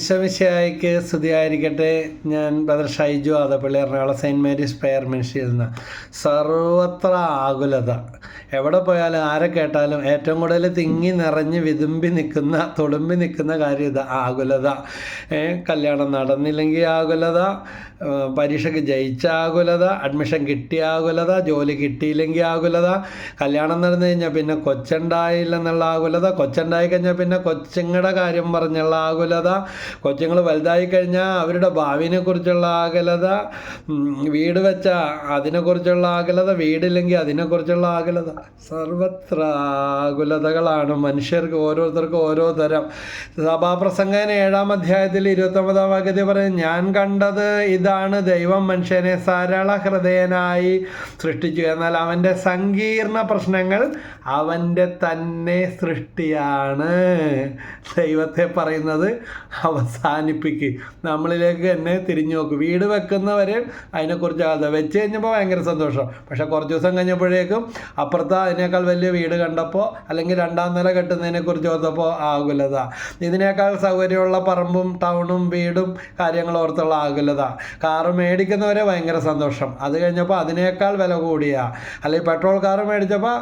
ഈശോമിശിഹായിക്ക് സ്തുതിയായിരിക്കട്ടെ. ഞാൻ brother Shaiju Adappally Ernakulam Saint Mary's prayer മിനിസ്ട്രിയിൽ നിന്ന്. സർവത്ര ആകുലത. എവിടെ പോയാലും ആരെ കേട്ടാലും ഏറ്റവും കൂടുതൽ തിങ്ങി നിറഞ്ഞ് വിതുമ്പി നിൽക്കുന്ന തുളുമ്പി നിൽക്കുന്ന കാര്യം ഇത് ആകുലത. കല്യാണം നടന്നില്ലെങ്കിൽ ആകുലത. പരീക്ഷയ്ക്ക് ജയിച്ച ആകുലത അഡ്മിഷൻ കിട്ടിയ ആകുലത ജോലി കിട്ടിയില്ലെങ്കിൽ ആകുലത കല്യാണം നടന്നു കഴിഞ്ഞാൽ പിന്നെ കൊച്ചുണ്ടായില്ലെന്നുള്ള ആകുലത കൊച്ചുണ്ടായി കഴിഞ്ഞാൽ പിന്നെ കൊച്ചുങ്ങളുടെ കാര്യം പറഞ്ഞുള്ള ആകുലത കൊച്ചുങ്ങൾ വലുതായി കഴിഞ്ഞാൽ അവരുടെ ഭാവിനെ കുറിച്ചുള്ള ആകുലത വീട് വെച്ച അതിനെക്കുറിച്ചുള്ള ആകുലത വീടില്ലെങ്കിൽ അതിനെക്കുറിച്ചുള്ള ആകുലത. സർവത്ര ആകുലതകളാണ് മനുഷ്യർക്ക് ഓരോരുത്തർക്കും ഓരോ തരം. സഭാപ്രസംഗന ഏഴാം അധ്യായത്തിൽ ഇരുപത്തൊമ്പതാം വാക്യത്തിൽ പറയും ഞാൻ കണ്ടത് ഇതാണ് ദൈവം മനുഷ്യനെ സരള ഹൃദയനായി സൃഷ്ടിച്ചു? എന്നാൽ അവന്റെ സങ്കീർണ പ്രശ്നങ്ങൾ അവന്റെ തന്നെ സൃഷ്ടിയാണ്. ദൈവത്തെ പറയുന്നത് അവസാനിപ്പിക്കുക നമ്മളിലേക്ക് തന്നെ തിരിഞ്ഞു നോക്കും. വീട് വെക്കുന്നവർ അതിനെക്കുറിച്ച് അത് വെച്ച് കഴിഞ്ഞപ്പോൾ ഭയങ്കര സന്തോഷം. പക്ഷെ കുറച്ച് ദിവസം കഴിഞ്ഞപ്പോഴേക്കും അപ്പുറത്ത് അതിനേക്കാൾ വലിയ വീട് കണ്ടപ്പോൾ അല്ലെങ്കിൽ രണ്ടാം നില കെട്ടുന്നതിനെക്കുറിച്ച് ഓർത്തപ്പോൾ ആകുലത. ഇതിനേക്കാൾ സൗകര്യമുള്ള പറമ്പും ടൗണും വീടും കാര്യങ്ങളും ഓർത്തുള്ള ആകുലത. കാറ് മേടിക്കുന്നവരെ ഭയങ്കര സന്തോഷം. അത് കഴിഞ്ഞപ്പോൾ അതിനേക്കാൾ വില കൂടിയ അല്ലെങ്കിൽ പെട്രോൾ കാറ് മേടിച്ചപ്പോൾ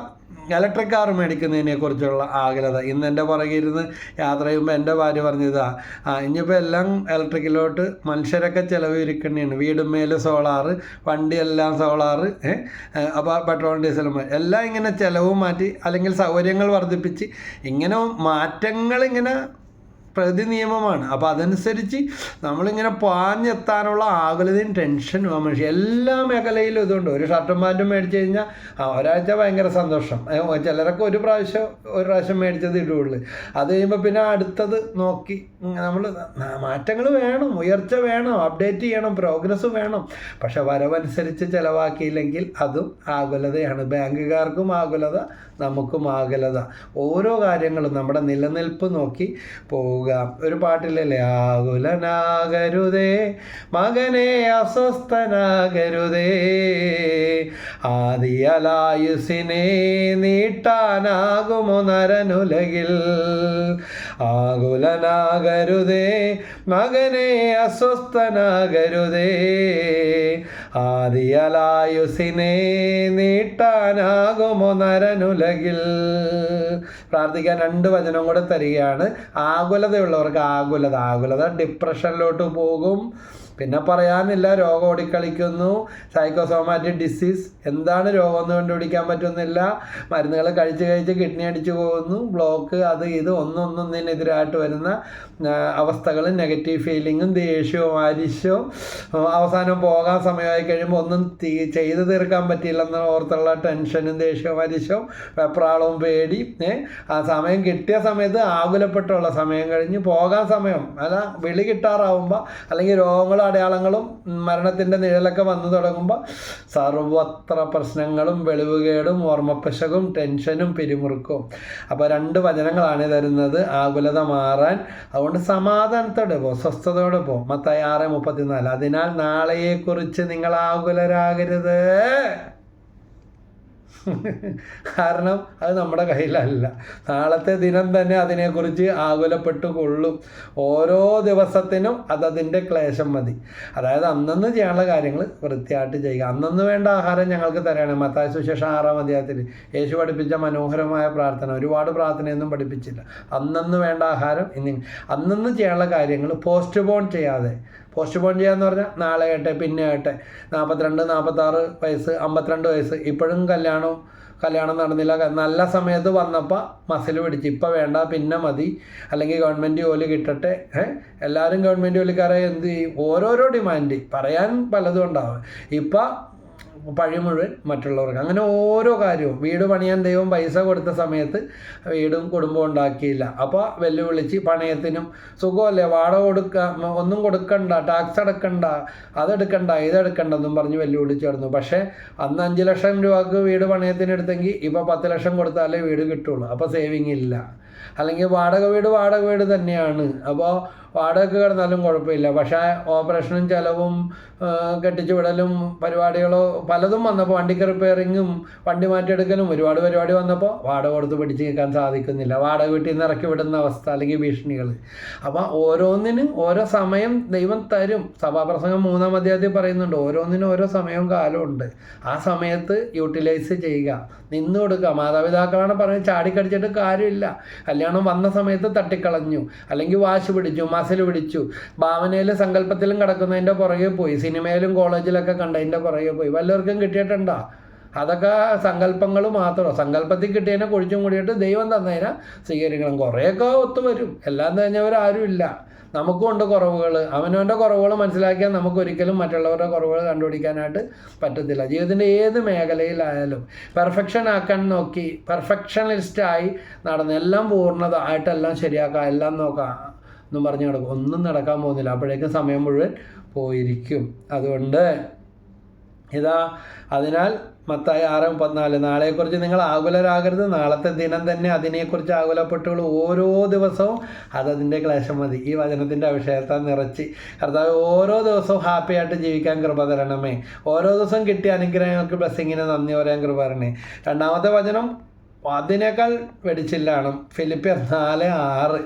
ഇലക്ട്രിക് കാർ മേടിക്കുന്നതിനെക്കുറിച്ചുള്ള ആകുലത. ഇന്ന് എന്റെ പുറകെ ഇരുന്ന് യാത്ര ചെയ്യുമ്പോൾ എന്റെ ഭാര്യ പറഞ്ഞതാ ആ ഇനിയിപ്പോൾ എല്ലാം ഇലക്ട്രിക്കിലോട്ട് മനുഷ്യരൊക്കെ ചിലവ് ഇരിക്കണേണ് വീടുമേൽ സോളാറ് വണ്ടിയെല്ലാം സോളാറ് അപ്പോൾ പെട്രോൾ ഡീസലും എല്ലാം ഇങ്ങനെ ചിലവ് മാറ്റി അല്ലെങ്കിൽ സൗകര്യങ്ങൾ വർദ്ധിപ്പിച്ച് ഇങ്ങനെ മാറ്റങ്ങൾ ഇങ്ങനെ പ്രകൃതി നിയമമാണ് അപ്പോൾ അതനുസരിച്ച് നമ്മളിങ്ങനെ പാഞ്ഞെത്താനുള്ള ആകുലതയും ടെൻഷനും ആ മനുഷ്യ എല്ലാ മേഖലയിലും ഇതുണ്ട്. ഒരു ഷർട്ടും പാന്റും മേടിച്ച് കഴിഞ്ഞാൽ ആ ഒരാഴ്ച ഭയങ്കര സന്തോഷം. ചിലരൊക്കെ ഒരു പ്രാവശ്യം ഒരു പ്രാവശ്യം മേടിച്ചത് ഇടുള്ളു. അത് കഴിയുമ്പോൾ പിന്നെ അടുത്തത് നോക്കി നമ്മൾ മാറ്റങ്ങൾ വേണം. ഉയർച്ച വേണം. അപ്ഡേറ്റ് ചെയ്യണം. പ്രോഗ്രസ് വേണം. പക്ഷെ വരവനുസരിച്ച് ചിലവാക്കിയില്ലെങ്കിൽ അതും ആകുലതയാണ്. ബാങ്കുകാർക്കും ആകുലത നമുക്കും ആകുലത. ഓരോ കാര്യങ്ങളും നമ്മുടെ നിലനിൽപ്പ് നോക്കി പോവുക ഒരു പാട്ടില്ലല്ലേ ആകുലനാകരുതേ മകനെ അസ്വസ്ഥനാകരുതേ. ആദിയലായുസിനെ നീട്ടാനാകുമോ നരനുലകിൽ? ആകുലനാകരുതേ മകനെ അസ്വസ്ഥനാകരുതേ. ആദിയലായുസിനെ നീട്ടാനാകുമോ നരനുലകിൽ? പ്രാർത്ഥിക്കാൻ രണ്ട് വചനം കൂടെ തരികയാണ്. ആകുലതയുള്ളവർക്ക് ആകുലത ആകുലത ഡിപ്രഷനിലോട്ട് പോകും. പിന്നെ പറയാനില്ല രോഗം ഓടിക്കളിക്കുന്നു. സൈക്കോസോമാറ്റിക് ഡിസീസ് എന്താണ് രോഗം എന്ന് കണ്ടുപിടിക്കാൻ പറ്റുന്നില്ല. മരുന്നുകൾ കഴിച്ച് കഴിച്ച് കിഡ്നി അടിച്ചു പോകുന്നു. ബ്ലോക്ക് അത് ഇത് ഒന്നൊന്നൊന്നിനെതിരായിട്ട് വരുന്ന അവസ്ഥകൾ നെഗറ്റീവ് ഫീലിങ്ങും ദേഷ്യവും അരിശവും അവസാനം പോകാൻ സമയമായി കഴിയുമ്പോൾ ഒന്നും തീ ചെയ്തു തീർക്കാൻ പറ്റിയില്ലെന്ന് ഓർത്തുള്ള ടെൻഷനും ദേഷ്യവും അരിശവും വെപ്രാളവും പേടി ആ സമയം കിട്ടിയ സമയത്ത് ആകുലപ്പെട്ടുള്ള സമയം കഴിഞ്ഞ് പോകാൻ സമയം അല്ല വിളി കിട്ടാറാവുമ്പോൾ അല്ലെങ്കിൽ രോഗങ്ങളും അടയാളങ്ങളും മരണത്തിന്റെ നിഴലൊക്കെ വന്നു തുടങ്ങുമ്പോൾ സർവത്ര പ്രശ്നങ്ങളും വെളിവുകേടും ഓർമ്മപ്പശകും ടെൻഷനും പിരിമുറുക്കും അപ്പോൾ രണ്ട് വചനങ്ങളാണ് തരുന്നത്. ആകുലത മാറാൻ അതുകൊണ്ട് സമാധാനത്തോടെ പോകും സ്വസ്ഥതയോടെ പോകും മത്തായി ആറ് മുപ്പത്തിനാല്. അതിനാൽ നാളെയെക്കുറിച്ച് നിങ്ങൾ ആകുലരാകരുത്. കാരണം അത് നമ്മുടെ കയ്യിലല്ല. നാളത്തെ ദിനം തന്നെ അതിനെക്കുറിച്ച് ആകുലപ്പെട്ട് കൊള്ളും. ഓരോ ദിവസത്തിനും അതതിന്റെ ക്ലേശം മതി. അതായത് അന്നന്ന് ചെയ്യാനുള്ള കാര്യങ്ങൾ വൃത്തിയായിട്ട് ചെയ്യുക. അന്നന്ന് വേണ്ട ആഹാരം ഞങ്ങൾക്ക് തരാണ്. മത്തായ സുശേഷം ആറാം അധ്യായത്തിൽ യേശു പഠിപ്പിച്ച മനോഹരമായ പ്രാർത്ഥന. ഒരുപാട് പ്രാർത്ഥനയൊന്നും പഠിപ്പിച്ചില്ല. അന്നന്ന് വേണ്ട ആഹാരം ഇനി അന്നന്ന് ചെയ്യാനുള്ള കാര്യങ്ങൾ പോസ്റ്റ് പോൺ ചെയ്യാതെ പോസ്റ്റ് പോൺ ചെയ്യാന്ന് പറഞ്ഞാൽ നാളെ ആട്ടെ പിന്നെ ആട്ടെ നാൽപ്പത്തിരണ്ട് നാൽപ്പത്താറ് വയസ്സ് അമ്പത്തിരണ്ട് വയസ്സ് ഇപ്പോഴും കല്യാണം കല്യാണം നടന്നില്ല. നല്ല സമയത്ത് വന്നപ്പോൾ മസിൽ പിടിച്ച്. ഇപ്പം വേണ്ട പിന്നെ മതി. അല്ലെങ്കിൽ ഗവൺമെന്റ് ജോലി കിട്ടട്ടെ. എല്ലാവരും ഗവൺമെന്റ് ജോലിക്കാരെ എന്ത് ചെയ്യും? ഓരോരോ ഡിമാൻഡ്. പറയാൻ പലതും ഉണ്ടാവും. ഇപ്പം പഴി മുഴുവൻ മറ്റുള്ളവർക്ക്. അങ്ങനെ ഓരോ കാര്യവും. വീട് പണിയാൻ ദൈവം പൈസ കൊടുത്ത സമയത്ത് വീടും കുടുംബവും ഉണ്ടാക്കിയില്ല. അപ്പോൾ വെല്ലുവിളിച്ച് പണയത്തിനും സുഖമല്ലേ? വാടക കൊടുക്ക ഒന്നും കൊടുക്കണ്ട ടാക്സ് അടക്കണ്ട അതെടുക്കണ്ട ഇതെടുക്കണ്ടെന്നും പറഞ്ഞ് വെല്ലുവിളിച്ച് കിടന്നു പക്ഷേ അന്ന് അഞ്ച് ലക്ഷം രൂപക്ക് വീട് പണയത്തിന് എടുത്തെങ്കിൽ ഇപ്പോൾ പത്ത് ലക്ഷം കൊടുത്താലേ വീട് കിട്ടുള്ളൂ. അപ്പോൾ സേവിങ് ഇല്ല. അല്ലെങ്കിൽ വാടക വീട് വാടക വീട് തന്നെയാണ്. അപ്പോൾ വാടകയ്ക്ക് കിടന്നാലും കുഴപ്പമില്ല. പക്ഷേ ഓപ്പറേഷനും ചിലവും കെട്ടിച്ചുവിടലും കെട്ടിച്ചു വിടലും പരിപാടികളോ പലതും വന്നപ്പോൾ വണ്ടിക്ക് റിപ്പയറിങ്ങും വണ്ടി മാറ്റിയെടുക്കലും ഒരുപാട് പരിപാടി വന്നപ്പോൾ വാടക കൊടുത്ത് പിടിച്ച് നിൽക്കാൻ സാധിക്കുന്നില്ല. വാടക വീട്ടിൽ നിന്ന് ഇറക്കി വിടുന്ന അവസ്ഥ അല്ലെങ്കിൽ ഭീഷണികൾ അപ്പോൾ ഓരോന്നിനും ഓരോ സമയം ദൈവം തരും. സഭാപ്രസംഗം മൂന്നാം അധ്യായത്തിൽ പറയുന്നുണ്ട് ഓരോന്നിനും ഓരോ സമയവും കാലവും ഉണ്ട് ആ സമയത്ത് യൂട്ടിലൈസ് ചെയ്യുക. നിന്ന് കൊടുക്കുക. മാതാപിതാക്കളാണ് പറഞ്ഞ് ചാടിക്കടിച്ചിട്ട് കാര്യമില്ല. കല്യാണം വന്ന സമയത്ത് തട്ടിക്കളഞ്ഞു. അല്ലെങ്കിൽ വാശി പിടിച്ചു. മസിൽ വിളിച്ചു. ഭാവനയിലും സങ്കല്പത്തിലും കിടക്കുന്നതിന്റെ പുറകെ പോയി. സിനിമയിലും കോളേജിലൊക്കെ കണ്ടതിന്റെ പുറകെ പോയി. വല്ലവർക്കും കിട്ടിയിട്ടുണ്ടോ? അതൊക്കെ സങ്കല്പങ്ങൾ മാത്രം. സങ്കല്പത്തിൽ കിട്ടിയതിനെ കുഴിച്ചും കൂടിയിട്ട് ദൈവം തന്നതിനെ സ്വീകരിക്കണം. കുറേയൊക്കെ ഒത്തുവരും എല്ലാം കഴിഞ്ഞവരാരുമില്ല നമുക്കും ഉണ്ട് കുറവുകൾ അവനവന്റെ കുറവുകൾ മനസ്സിലാക്കിയാൽ നമുക്ക് ഒരിക്കലും മറ്റുള്ളവരുടെ കുറവുകൾ കണ്ടുപിടിക്കാനായിട്ട് പറ്റത്തില്ല. ജീവിതത്തിന്റെ ഏത് മേഖലയിലായാലും പെർഫെക്ഷൻ ആക്കാൻ നോക്കി പെർഫെക്ഷനിസ്റ്റായി നടന്ന് എല്ലാം പൂർണത ആയിട്ടെല്ലാം ശരിയാക്കാം. എല്ലാം നോക്കാം. എന്നും പറഞ്ഞു നടക്കും. ഒന്നും നടക്കാൻ പോകുന്നില്ല. അപ്പോഴേക്കും സമയം മുഴുവൻ പോയിരിക്കും. അതുകൊണ്ട് ഇതാ അതിനാൽ മത്തായി ആറ് മുപ്പത്തിനാല് നാളെക്കുറിച്ച് നിങ്ങൾ ആകുലരാകരുത്. നാളത്തെ ദിനം തന്നെ അതിനെക്കുറിച്ച് ആകുലപ്പെട്ടുകൾ ഓരോ ദിവസവും അതതിന്റെ ക്ലേശം മതി. ഈ വചനത്തിന്റെ അഭിഷേകത്താൽ നിറച്ച്. കർത്താവ് ഓരോ ദിവസവും ഹാപ്പി ആയിട്ട് ജീവിക്കാൻ കൃപ തരണമേ. ഓരോ ദിവസം കിട്ടിയ അനുഗ്രഹങ്ങൾക്ക് ബ്ലസ്സിങ്ങിനെ നന്ദി പറയാൻ കൃപ തരണേ. രണ്ടാമത്തെ വചനം അതിനേക്കാൾ വെടിച്ചില്ലാണ്. ഫിലിപ്പിയർ നാല് ആറ്.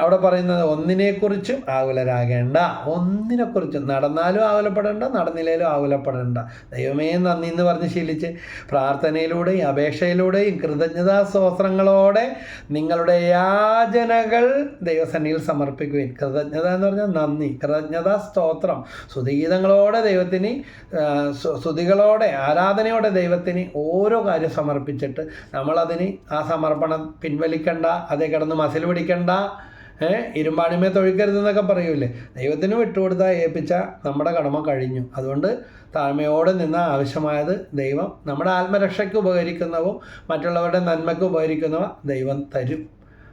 അവിടെ പറയുന്നത് ഒന്നിനെക്കുറിച്ചും ആകുലരാകേണ്ട. ഒന്നിനെക്കുറിച്ചും നടന്നാലും ആകുലപ്പെടേണ്ട നടന്നില്ലേലും ആകുലപ്പെടേണ്ട. ദൈവമേ നന്ദി എന്ന് പറഞ്ഞ് ശീലിച്ച് പ്രാർത്ഥനയിലൂടെയും അപേക്ഷയിലൂടെയും കൃതജ്ഞതാ സ്തോത്രങ്ങളോടെ നിങ്ങളുടെ യാചനകൾ ദൈവസന്നിയിൽ സമർപ്പിക്കുകയും കൃതജ്ഞത എന്ന് പറഞ്ഞാൽ നന്ദി. കൃതജ്ഞതാ സ്തോത്രം സ്തുതിഗീതങ്ങളോടെ ദൈവത്തിന് സ്തുതികളോടെ ആരാധനയോടെ ദൈവത്തിന് ഓരോ കാര്യം സമർപ്പിച്ചിട്ട് നമ്മളതിന് ആ സമർപ്പണം പിൻവലിക്കണ്ട അതേ കിടന്ന് മസിൽ പിടിക്കണ്ട ഇരുമ്പാണിമേ തൊഴിക്കരുതെന്നൊക്കെ പറയൂലേ? ദൈവത്തിന് വിട്ടുകൊടുത്താൽ ഏൽപ്പിച്ച നമ്മുടെ കടമ കഴിഞ്ഞു. അതുകൊണ്ട് താഴ്മയോടെ നിന്ന് ആവശ്യമായത് ദൈവം നമ്മുടെ ആത്മരക്ഷയ്ക്ക് ഉപകരിക്കുന്നവും മറ്റുള്ളവരുടെ നന്മയ്ക്ക് ഉപകരിക്കുന്നവ ദൈവം തരും.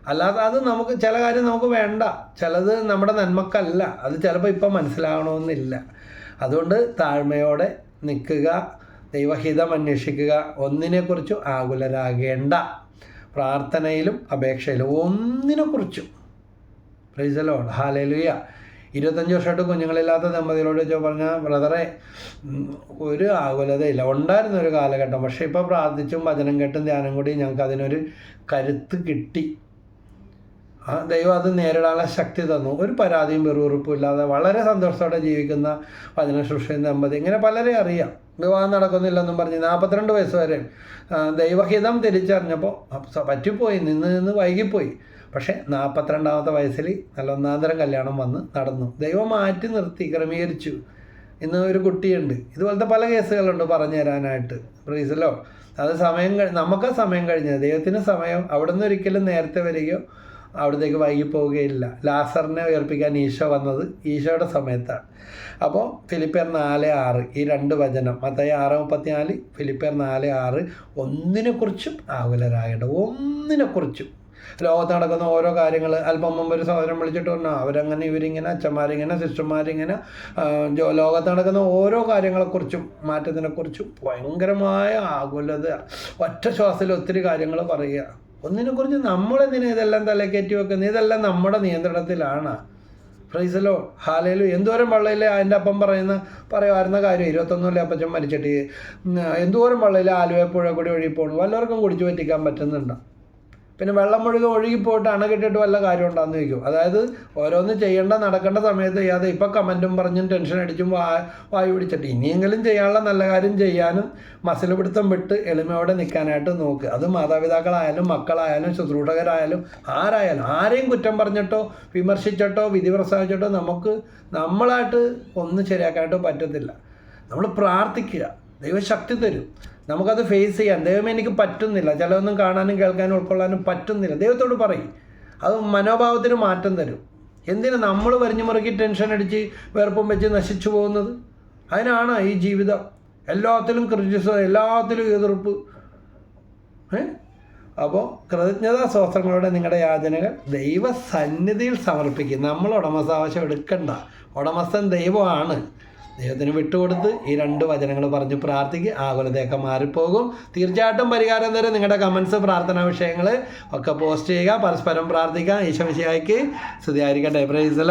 അല്ലാതെ അത് നമുക്ക് ചില കാര്യം നമുക്ക് വേണ്ട. ചിലത് നമ്മുടെ നന്മക്കല്ല. അത് ചിലപ്പോൾ ഇപ്പം മനസ്സിലാകണമെന്നില്ല അതുകൊണ്ട് താഴ്മയോടെ നിൽക്കുക. ദൈവഹിതം അന്വേഷിക്കുക ഒന്നിനെക്കുറിച്ചും ആകുലരാകേണ്ട പ്രാർത്ഥനയിലും അപേക്ഷയിലും ഒന്നിനെക്കുറിച്ചും. പ്രൈസലോ ഹാലലുയ ഇരുപത്തഞ്ച് വർഷമായിട്ട് കുഞ്ഞുങ്ങളില്ലാത്ത ദമ്പതികളോട് ചോ പറഞ്ഞാൽ ബ്രദറെ ഒരു ആകുലതയില്ല. ഉണ്ടായിരുന്ന ഒരു കാലഘട്ടം. പക്ഷേ ഇപ്പോൾ പ്രാർത്ഥിച്ചും വചനം കേട്ടും ധ്യാനം കൂടി ഞങ്ങൾക്ക് അതിനൊരു കരുത്ത് കിട്ടി. ആ ദൈവം അത് നേരിടാനുള്ള ശക്തി തന്നു. ഒരു പരാതിയും വെറുവുറുപ്പും ഇല്ലാതെ വളരെ സന്തോഷത്തോടെ ജീവിക്കുന്ന വചന ശുശ്രൂഷ ദമ്പതി ഇങ്ങനെ പലരെ അറിയാം. വിവാഹം നടക്കുന്നില്ലെന്നും പറഞ്ഞ് നാൽപ്പത്തിരണ്ട് വയസ്സ് വരെ ദൈവഹിതം തിരിച്ചറിഞ്ഞപ്പോൾ പറ്റിപ്പോയി നിന്ന് നിന്ന് വൈകിപ്പോയി. പക്ഷേ നാൽപ്പത്തിരണ്ടാമത്തെ വയസ്സിൽ നല്ല ഒന്നാന്തരം കല്യാണം വന്ന് നടന്നു. ദൈവം മാറ്റി നിർത്തി ക്രമീകരിച്ചു. ഇന്ന് ഒരു കുട്ടിയുണ്ട്. ഇതുപോലത്തെ പല കേസുകളുണ്ട് പറഞ്ഞു തരാനായിട്ട്. പ്രീസലോ അത് സമയം നമുക്ക് സമയം കഴിഞ്ഞത്. ദൈവത്തിന് സമയം അവിടെ നിന്ന് ഒരിക്കലും നേരത്തെ വരികയോ അവിടത്തേക്ക് വൈകി പോവുകയില്ല ലാസറിനെ ഉയർപ്പിക്കാൻ ഈശോ വന്നത് ഈശോയുടെ സമയത്താണ്. അപ്പോൾ ഫിലിപ്പിയർ നാല് ആറ് ഈ രണ്ട് വചനം മത്തായി ആറ് മുപ്പത്തിനാല് ഫിലിപ്പിയർ നാല് ആറ് ഒന്നിനെക്കുറിച്ചും ആകുലരാകേണ്ട ഒന്നിനെക്കുറിച്ചും. ലോകത്ത് നടക്കുന്ന ഓരോ കാര്യങ്ങൾ അല്പം മുമ്പ് ഒരു സഹോദരൻ വിളിച്ചിട്ട് പറഞ്ഞു അവരങ്ങനെ ഇവരിങ്ങനെ അച്ഛന്മാരിങ്ങനെ സിസ്റ്റർമാരിങ്ങനെ ലോകത്ത് നടക്കുന്ന ഓരോ കാര്യങ്ങളെക്കുറിച്ചും മാറ്റത്തിനെക്കുറിച്ചും ഭയങ്കരമായ ആകുലത ഒറ്റ ശ്വാസത്തിൽ ഒത്തിരി കാര്യങ്ങൾ പറയുക. ഒന്നിനെക്കുറിച്ച് നമ്മളെന്തിനാ ഇതെല്ലാം തലക്കയറ്റി വെക്കുന്നത്? ഇതെല്ലാം നമ്മുടെ നിയന്ത്രണത്തിലാണ്. ഫ്രൈസലോ ഹാലയിലോ എന്തോരം വള്ളയിലെ അതിന്റെ അപ്പം പറയുന്ന പറയുമായിരുന്ന കാര്യം. ഇരുപത്തൊന്നുമില്ല അപ്പച്ചൻ മരിച്ചിട്ട്. എന്തോരം വള്ളയിലെ ആലുവ പുഴ കൂടി ഒഴുകി പോകണം വല്ലവർക്കും കുടിച്ചു പറ്റിക്കാൻ പറ്റുന്നുണ്ടോ? പിന്നെ വെള്ളം മുഴുവൻ ഒഴുകിപ്പോയിട്ട് അണ കെട്ടിട്ട് വല്ല കാര്യം ഉണ്ടാകുന്ന ചോദിക്കും. അതായത് ഓരോന്ന് ചെയ്യേണ്ട നടക്കേണ്ട സമയത്ത് ചെയ്യാതെ ഇപ്പം കമന്റും പറഞ്ഞും ടെൻഷൻ അടിച്ചും വാ വായു പിടിച്ചിട്ട് ഇനിയെങ്കിലും ചെയ്യാനുള്ള നല്ല കാര്യം ചെയ്യാനും മസിൽ പിടുത്തം വിട്ട് എളിമയോടെ നിൽക്കാനായിട്ട് നോക്കുക അത് മാതാപിതാക്കളായാലും മക്കളായാലും ശുശ്രൂഷകരായാലും ആരായാലും ആരെയും കുറ്റം പറഞ്ഞിട്ടോ വിമർശിച്ചിട്ടോ വിധി പ്രസ്താവിച്ചിട്ടോ നമുക്ക് നമ്മളായിട്ട് ഒന്നും ശരിയാക്കാനായിട്ട് പറ്റത്തില്ല. നമ്മൾ പ്രാർത്ഥിക്കുക. ദൈവശക്തി തരും. നമുക്കത് ഫേസ് ചെയ്യാം ദൈവം എനിക്ക് പറ്റുന്നില്ല. ചിലതൊന്നും കാണാനും കേൾക്കാനും ഉൾക്കൊള്ളാനും പറ്റുന്നില്ല. ദൈവത്തോട് പറയും. അത് മനോഭാവത്തിന് മാറ്റം തരും. എന്തിനാ നമ്മൾ വരിഞ്ഞു മുറുക്കി ടെൻഷൻ അടിച്ച് വേർപ്പം വെച്ച് നശിച്ചു പോകുന്നത്? അതിനാണ് ഈ ജീവിതം. എല്ലാത്തിലും ക്രിറ്റിസം എല്ലാത്തിലും എതിർപ്പ്. അപ്പോൾ കൃതജ്ഞതാ സ്തോത്രങ്ങളോടെ നിങ്ങളുടെ യാചനകൾ ദൈവസന്നിധിയിൽ സമർപ്പിക്കും. നമ്മൾ ഉടമസ്ഥാവശം എടുക്കണ്ട. ഉടമസ്ഥൻ ദൈവമാണ്. ദൈവത്തിന് വിട്ടുകൊടുത്ത് ഈ രണ്ട് വചനങ്ങൾ പറഞ്ഞ് പ്രാർത്ഥിക്കുക ആകുലതയൊക്കെ മാറിപ്പോകും. തീർച്ചയായിട്ടും പരിഹാരം തരും. നിങ്ങളുടെ കമൻസ് പ്രാർത്ഥനാ വിഷയങ്ങൾ ഒക്കെ പോസ്റ്റ് ചെയ്യുക. പരസ്പരം പ്രാർത്ഥിക്കുക ഈശോ വിഷയായിക്ക് സ്തുതിയായിരിക്കട്ടെ പ്രൈസലോ